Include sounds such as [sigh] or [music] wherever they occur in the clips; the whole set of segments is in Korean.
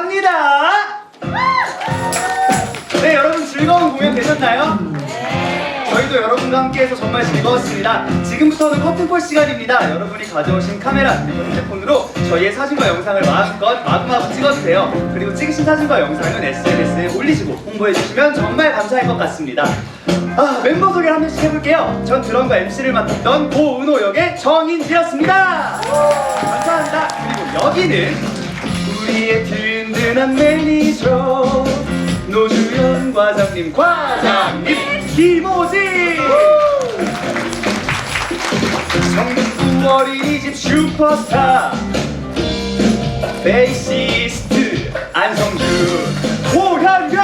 합니다. 네, 여러분 즐거운 공연 되셨나요? 저희도 여러분과 함께해서 정말 즐거웠습니다. 지금부터는 커튼콜 시간입니다. 여러분이 가져오신 카메라 그리고 핸드폰으로 저희의 사진과 영상을 마음껏 마구마구 찍어주세요. 그리고 찍으신 사진과 영상은 SNS에 올리시고 홍보해주시면 정말 감사할 것 같습니다. 아, 멤버 소개를 한 명씩 해볼게요. 전 드럼과 MC를 맡았던 고은호 역의 정인지였습니다. 감사합니다. 그리고 여기는 든든한 매니저 노주현 과장님. 과장님! 김호지 성북구 어린이집 슈퍼스타. 베이시스트 안성준 고현경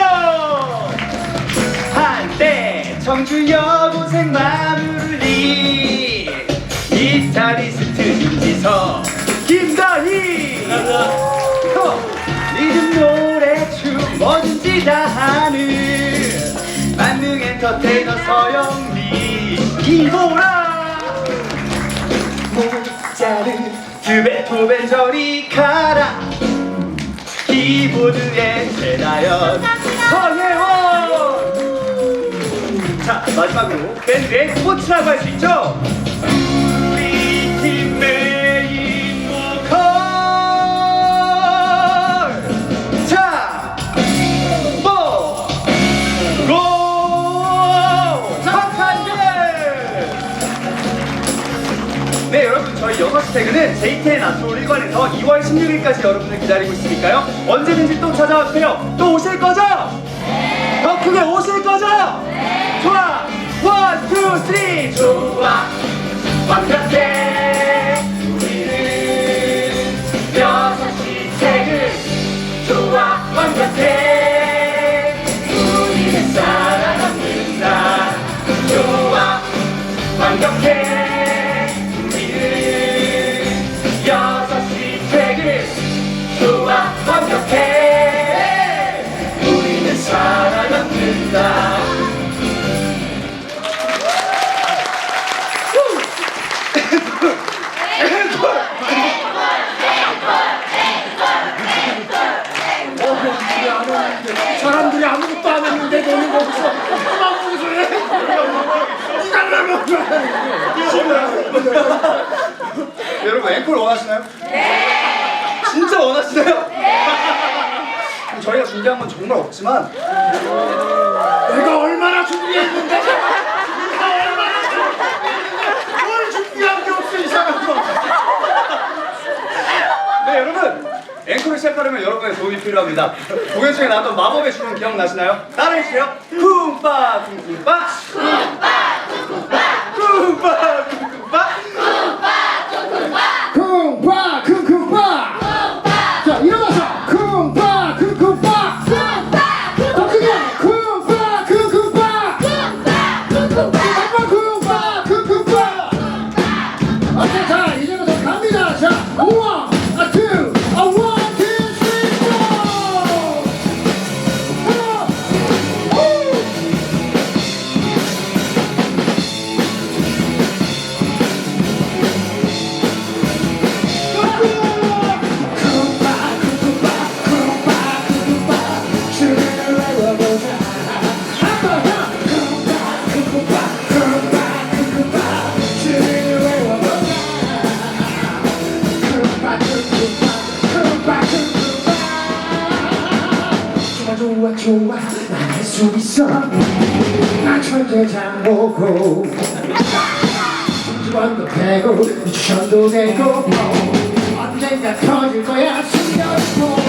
한때 청주 여고생 마무리 이보라! 모자르 드베토벤 저리 가라! 키보드의 최다연 서예원 자 마지막으로 밴드의 꽃이라고 할 수 있죠 6시 퇴근은 JTN 앞으로 1관에서 2월 16일까지 여러분을 기다리고 있으니까요 언제든지 또 찾아와 주세요 또 오실 거죠? 더 크게 오실 거죠? 좋아! 원, 투, 쓰리! 좋아! 완벽해! 우리는 6시 퇴근 좋아! 완벽해! 여러분 앵콜 원하시나요? 네. 진짜 원하시나요? 네. [laughs] 저희가 준비한 건 정말 없지만 내가 얼마나 준비했는데? 내가 얼마나 준비했는데? 뭘 준비한 게 없어 이상한 거. 네 여러분 앵콜을 시작하려면 여러분의 도움이 필요합니다. 공연 중에 나왔던 마법의 주문 기억나시나요? 따라해주세요. 쿵빠 쿵쿵빠 쿵빠 좋아 좋아 난할수 있어. 나 절대 장보고. 주번도 되고 미션도 되고. 언젠가 터질 거야. 신경도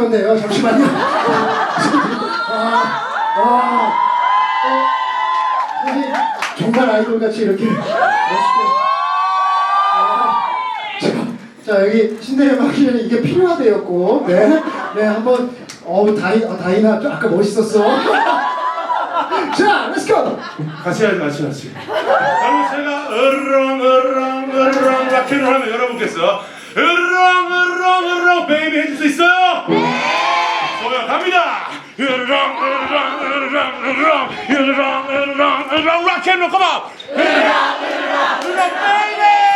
건데요. 잠시만요. [laughs] 아, 아, 어, 선생님, 정말 아이돌 같이 이렇게 멋있게. 아, 자, 자, 여기 신데렐라 전에 이게 필요하대요, 꼭. 네, 네, 한번. 어우, 다이, 어, 다이나 좀 아까 멋있었어. [laughs] 자, 렛츠고! 같이 해야지 같이 같이 여러분 제가 으르렁 으르렁 으르렁 락앤롤 하면 여러분께서 으르렁 베이비 해줄 수 있어요? 네. 좋아요 갑니다. 으르렁 으르렁 락앤롤 컴온. 으르렁 베이비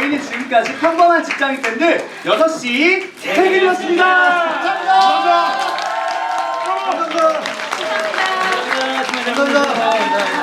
저희는 지금까지 평범한 직장인 팬들 6시 태길이었습니다. 감사합니다. 감사합니다.